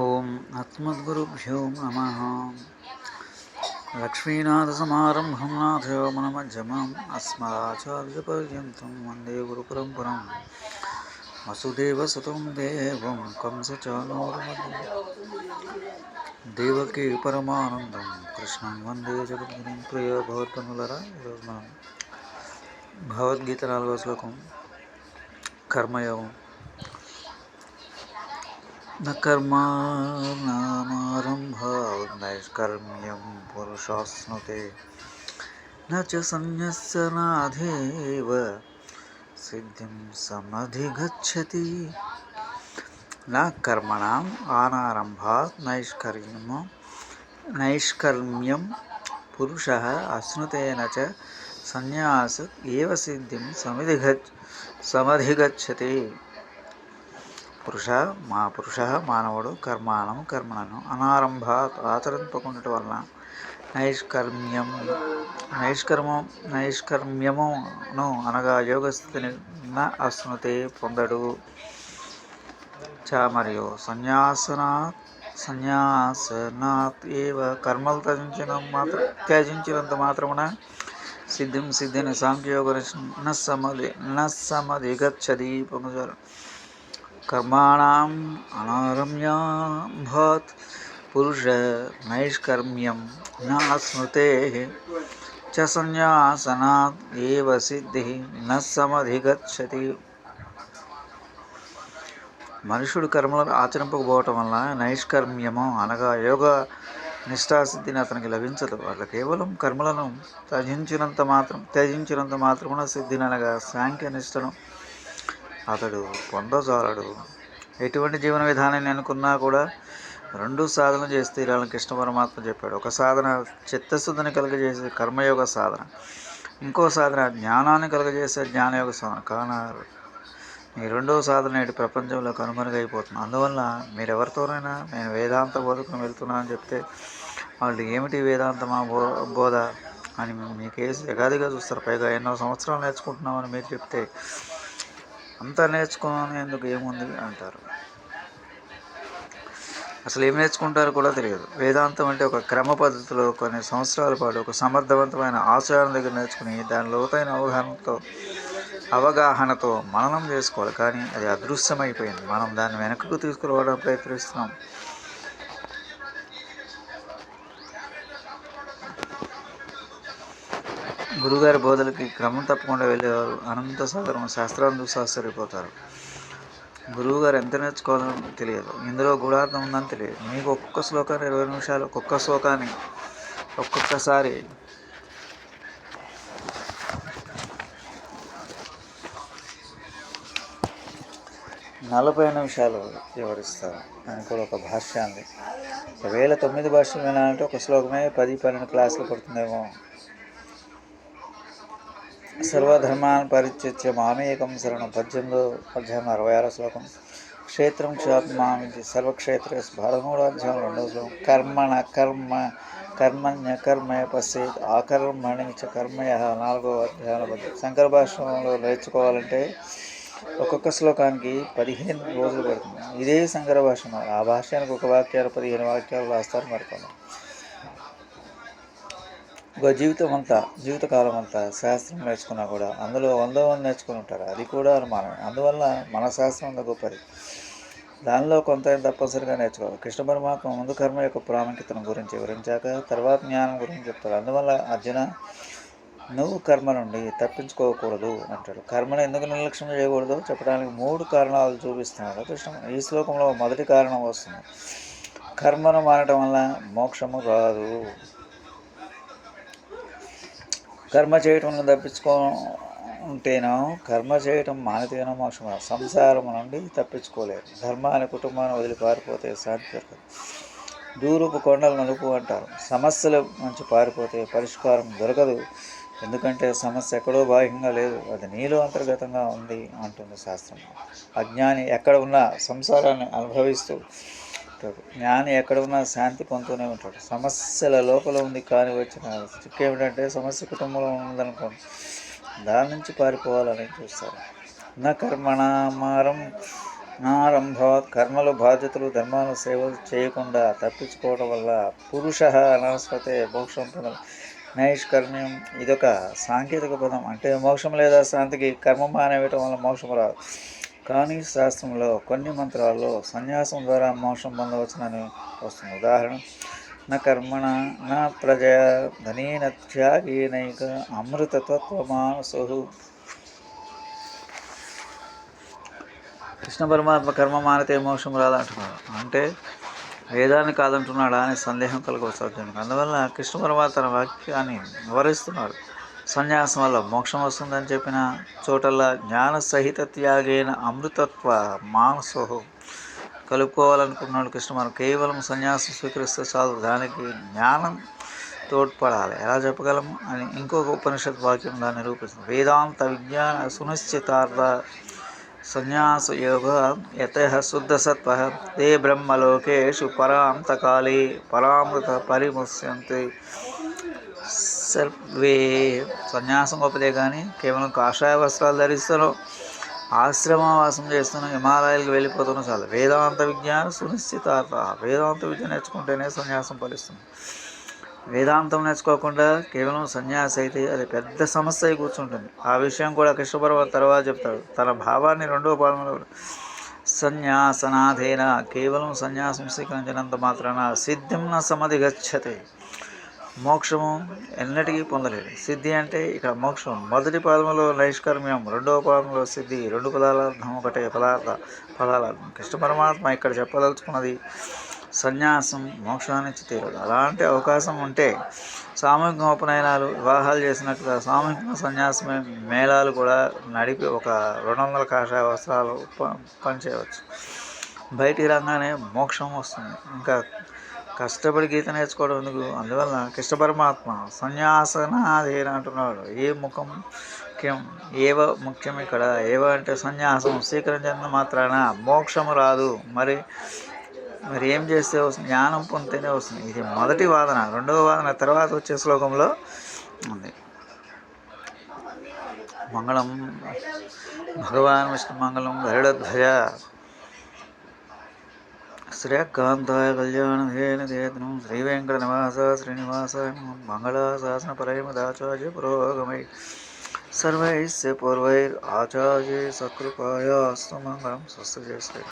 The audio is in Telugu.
ఓం అస్మద్గురుభ్యో నమ లక్ష్మీనాథసమారంభం నాథయోమనమజ్జమం అస్మదాచార్యపర్యంతం వందే గురుపరంపరం వసుదేవసుతం దేవం కంసచానూరమధ్యం దేవకీ పరమానందం కృష్ణం వందే జగద్గురుం ప్రియ భగవద్బంధులరా ఈరోజు మనం భగవద్గీత నాలుగో శ్లోకం కర్మయోగం न कर्माणामारम्भात् नैष्कर्म्यं पुरुषाश्नुते न च संन्यस्यनाधेव सिद्धिं समधिगच्छति न कर्मणाम् अनारम्भात् नैष्कर्म्यं नैष्कर्म्यं पुरुषः अश्नुतेन च संन्यास एव सिद्धिं समिधिगच्छ समधिगच्छति పురుష మా పురుష మానవుడు కర్మాణం కర్మలను అనారంభ ఆచరింపకుండటం వలన నైష్కర్మ్యం నైష్కర్మం నైష్కర్మ్యమును అనగా యోగస్థితిని న అస్మృతి పొందడు. చ మరియు సన్యాసనా సన్యాసనాత్ ఏవ కర్మలు త్యజించిన మాత్ర త్యజించినంత మాత్రమున సిద్ధిం సిద్ధిని సాంఖ్యయోగ నమ్మది నస్సమధిగచ్చది పొందుతారు కర్మాణం అనారమ్యాభాత్ పురుష నైష్కర్మ్యం నా స్మృతే చ సన్యాసనాత్ సిద్ధి నమధిగచ్చతి మనుషుడు కర్మలను ఆచరింపకపోవటం వల్ల నైష్కర్మ్యము అనగా యోగ నిష్ఠాసిద్ధిని అతనికి లభించదు. వాళ్ళు కేవలం కర్మలను త్యజించినంత మాత్రం త్యజించినంత మాత్రమున సిద్ధిని అనగా సాంఖ్య నిష్టను అతడు పొందజాలడు. ఎటువంటి జీవన విధానాన్ని అనుకున్నా కూడా రెండు సాధన చేస్తే ఇలా కృష్ణ పరమాత్మ చెప్పాడు. ఒక సాధన చిత్తశుద్ధిని కలుగజేసే కర్మయోగ సాధన. ఇంకో సాధన జ్ఞానాన్ని కలుగజేసే జ్ఞానయోగ సాధన. కాన ఈ రెండో సాధన నేటి ప్రపంచంలో కనుమరుగైపోతుంది అందువల్ల మీరెవరితోనైనా నేను వేదాంత బోధకుని వెళ్తున్నా అని చెప్తే వాళ్ళు ఏమిటి వేదాంతమా బో బోధ అని మీ కేసు ఎగాదిగా చూస్తారు. పైగా ఎన్నో సంవత్సరాలు నేర్చుకుంటున్నామని మీరు చెప్తే అంతా నేర్చుకునేందుకు ఏముంది అంటారు. అసలు ఏం నేర్చుకుంటారో కూడా తెలియదు. వేదాంతం అంటే ఒక క్రమ పద్ధతిలో కొన్ని సంవత్సరాల పాటు ఒక సమర్థవంతమైన ఆచారం దగ్గర నేర్చుకుని దాని లోతైన అవగాహనతో అవగాహనతో మననం చేసుకోవాలి. కానీ అది అదృశ్యమైపోయింది. మనం దాన్ని వెనకకు తీసుకురావడానికి ప్రయత్నిస్తున్నాం. గురుగారి బోధలకి క్రమం తప్పకుండా వెళ్ళేవారు. అనంత సాగరం శాస్త్రాలను ఆశ్చర్యపోతారు గురువు గారు ఎంత నేర్చుకోవాలని తెలియదు. ఇందులో గుడార్థం ఉందని తెలియదు. మీకు ఒక్కొక్క శ్లోకాన్ని ఇరవై నిమిషాలు ఒక్కొక్క శ్లోకాన్ని ఒక్కొక్కసారి నలభై నిమిషాలు వివరిస్తారు. అని కూడా ఒక భాష్య ఒకవేళ తొమ్మిది భాషలు వినాలంటే ఒక శ్లోకమే పది పన్నెండు క్లాసులు పడుతుందేమో. సర్వధర్మాన్ పరిత్యజ్య మామేకం శరణం పద్దెనిమిదో పద్దెనిమిది అరవై ఆరో శ్లోకం. క్షేత్రం క్షాత్మామితి సర్వక్షేత్ర పదమూడాధ్యాయం రెండవ శ్లోకం. కర్మణ కర్మ కర్మణ్య కర్మయ పశ్చేత్ ఆకర్మణి చ కర్మయ నాలుగో అధ్యాయంలో శంకర భాషలో నేర్చుకోవాలంటే ఒక్కొక్క శ్లోకానికి పదిహేను రోజులు పడుతుంది. ఇదే శంకర భాష ఆ భాషానికి ఒక వాక్యాలు పదిహేను వాక్యాలు రాస్తారు మరికొన్నాం. ఒక జీవితం అంతా జీవితకాలం అంతా శాస్త్రం నేర్చుకున్నా కూడా అందులో వందో మంది నేర్చుకుని ఉంటారు. అది కూడా అనుమానమే. అందువల్ల మన శాస్త్రం అంత గొప్పది. దానిలో కొంత తప్పనిసరిగా నేర్చుకోవాలి. కృష్ణ పరమాత్మ ముందు కర్మ యొక్క ప్రాముఖ్యతను గురించి వివరించాక తర్వాత జ్ఞానం గురించి చెప్తాడు అందువల్ల అర్జున నువ్వు కర్మ నుండి తప్పించుకోకూడదు అంటాడు. కర్మను ఎందుకు నిర్లక్ష్యం చేయకూడదు? చెప్పడానికి మూడు కారణాలు చూపిస్తున్నాడు కృష్ణ. ఈ శ్లోకంలో మొదటి కారణం వస్తుంది. కర్మను మారటం వల్ల మోక్షము రాదు. కర్మ చేయటం తప్పించుకో ఉంటేనో కర్మ చేయటం మానితేనో మోక్షం సంసారం నుండి తప్పించుకోలేరు. ధర్మాన్ని కుటుంబాన్ని వదిలి పారిపోతే శాంతి దొరకదు. దూరపు కొండలు నలుపు అంటారు. సమస్యల నుంచి పారిపోతే పరిష్కారం దొరకదు. ఎందుకంటే సమస్య ఎక్కడో బాహ్యంగా లేదు. అది నీలో అంతర్గతంగా ఉంది అంటుంది శాస్త్రం. అజ్ఞాని ఎక్కడ ఉన్నా సంసారాన్ని అనుభవిస్తూ ఉంటాడు జ్ఞాని ఎక్కడ ఉన్నా శాంతి పొందుతూనే ఉంటాడు. సమస్యల లోపల ఉంది కానీ వచ్చిన చిక్కు ఏమిటంటే సమస్య కుటుంబంలో ఉందనుకోండి దాని నుంచి పారిపోవాలని చూస్తారు. నా కర్మణామారం నారంభాత్ కర్మలు బాధ్యతలు ధర్మాలు సేవలు చేయకుండా తప్పించుకోవడం వల్ల పురుష అనస్పతే మోక్షం పొందడం. నైష్కర్మ్యం ఇదొక సాంకేతిక పదం. అంటే మోక్షం లేదా శాంతికి కర్మ మానేయటం వల్ల మోక్షం రాదు. కానీ శాస్త్రంలో కొన్ని మంత్రాల్లో సన్యాసం ద్వారా మోక్షం పొందవచ్చునని వస్తుంది. ఉదాహరణ నా కర్మణ నా ప్రజ ధనీన త్యాగేనైక అమృతత్వమానసు కృష్ణ పరమాత్మ కర్మ మానితే మోక్షం రాదంటున్నాడు. అంటే వేదాన్ని కాదంటున్నాడా అనే సందేహం కలగవచ్చు అందువల్ల కృష్ణ పరమాత్మ వాక్యాన్ని వివరిస్తున్నాడు. సన్యాసం వల్ల మోక్షం వస్తుందని చెప్పిన చోటల్లా జ్ఞాన సహిత త్యాగైన అమృతత్వ మానసో కలుపుకోవాలనుకున్నాడు కృష్ణ. మనం కేవలం సన్యాసం స్వీకరిస్తే చాలు దానికి జ్ఞానం తోడ్పడాలి. ఎలా చెప్పగలము అని ఇంకొక ఉపనిషత్ వాక్యం దాన్ని నిరూపిస్తుంది. వేదాంత విజ్ఞాన సునిశ్చితార్థ సన్యాస యోగ యత శుద్ధ సత్వ. తే బ్రహ్మలోకేషు పరాంతకాలే పరామృత పరిముష్యంతి సర్వే సన్యాసం గొప్పదే కానీ కేవలం కాషాయ వస్త్రాలు ధరిస్తాను ఆశ్రమవాసం చేస్తున్న హిమాలయాలకు వెళ్ళిపోతున్న చాలు. వేదాంత విజ్ఞానం సునిశ్చితార్థ వేదాంత విద్య నేర్చుకుంటేనే సన్యాసం ఫలిస్తుంది. వేదాంతం నేర్చుకోకుండా కేవలం సన్యాసి అయితే అది పెద్ద సమస్య అయి కూర్చుంటుంది. ఆ విషయం కూడా కృష్ణపర్వ తర్వాత చెప్తాడు. తన భావాన్ని రెండో పాదంలో సన్యాసనాథేన కేవలం సన్యాసం స్వీకరించినంత మాత్రాన సిద్ధిం న సమధి గచ్చతే మోక్షము ఎన్నటికీ పొందలేదు. సిద్ధి అంటే ఇక్కడ మోక్షం. మొదటి పాదంలో నైష్కర్మ్యం రెండవ పాదంలో సిద్ధి రెండు పదాలర్థం ఒకటే పదార్థ పదాల కృష్ణ పరమాత్మ ఇక్కడ చెప్పదలుచుకున్నది సన్యాసం మోక్షానికి తీరదు. అలాంటి అవకాశం ఉంటే సామూహిక ఉపనయనాలు వివాహాలు చేసినట్టుగా సామూహిక సన్యాసమే మేళాలు కూడా నడిపి ఒక రెండు వందల కాషాయ వస్త్రాలు ప- పనిచేయవచ్చు. బయటికి రాగానే మోక్షం వస్తుంది. ఇంకా కష్టపడి గీత నేర్చుకోవడం ఎందుకు? అందువల్ల కృష్ణ పరమాత్మ సన్యాసనాధీన అంటున్నాడు. ఏ ముఖం ముఖ్యం? ఏవ ముఖ్యం ఇక్కడ? ఏవ అంటే సన్యాసం స్వీకరించిన మాత్రాన మోక్షము రాదు. మరి మరి ఏం చేస్తే వస్తుంది? జ్ఞానం పొందితేనే వస్తుంది. ఇది మొదటి వాదన. రెండవ వాదన తర్వాత వచ్చే శ్లోకంలో ఉంది. మంగళం భగవాన్ విష్ణు మంగళం గరుడధ్వజ శ్రీకాంతాయ కళ్యాణ ధేన ధేతనం శ్రీ వెంకట నివాస శ్రీనివాసాయ మంగళాశాసన పరమదాచార్య పురోగమై సర్వైస్ పూర్వైర్ ఆచార్య సకృపాయ అస్తు మంగళం స్వస్తి చేస్తే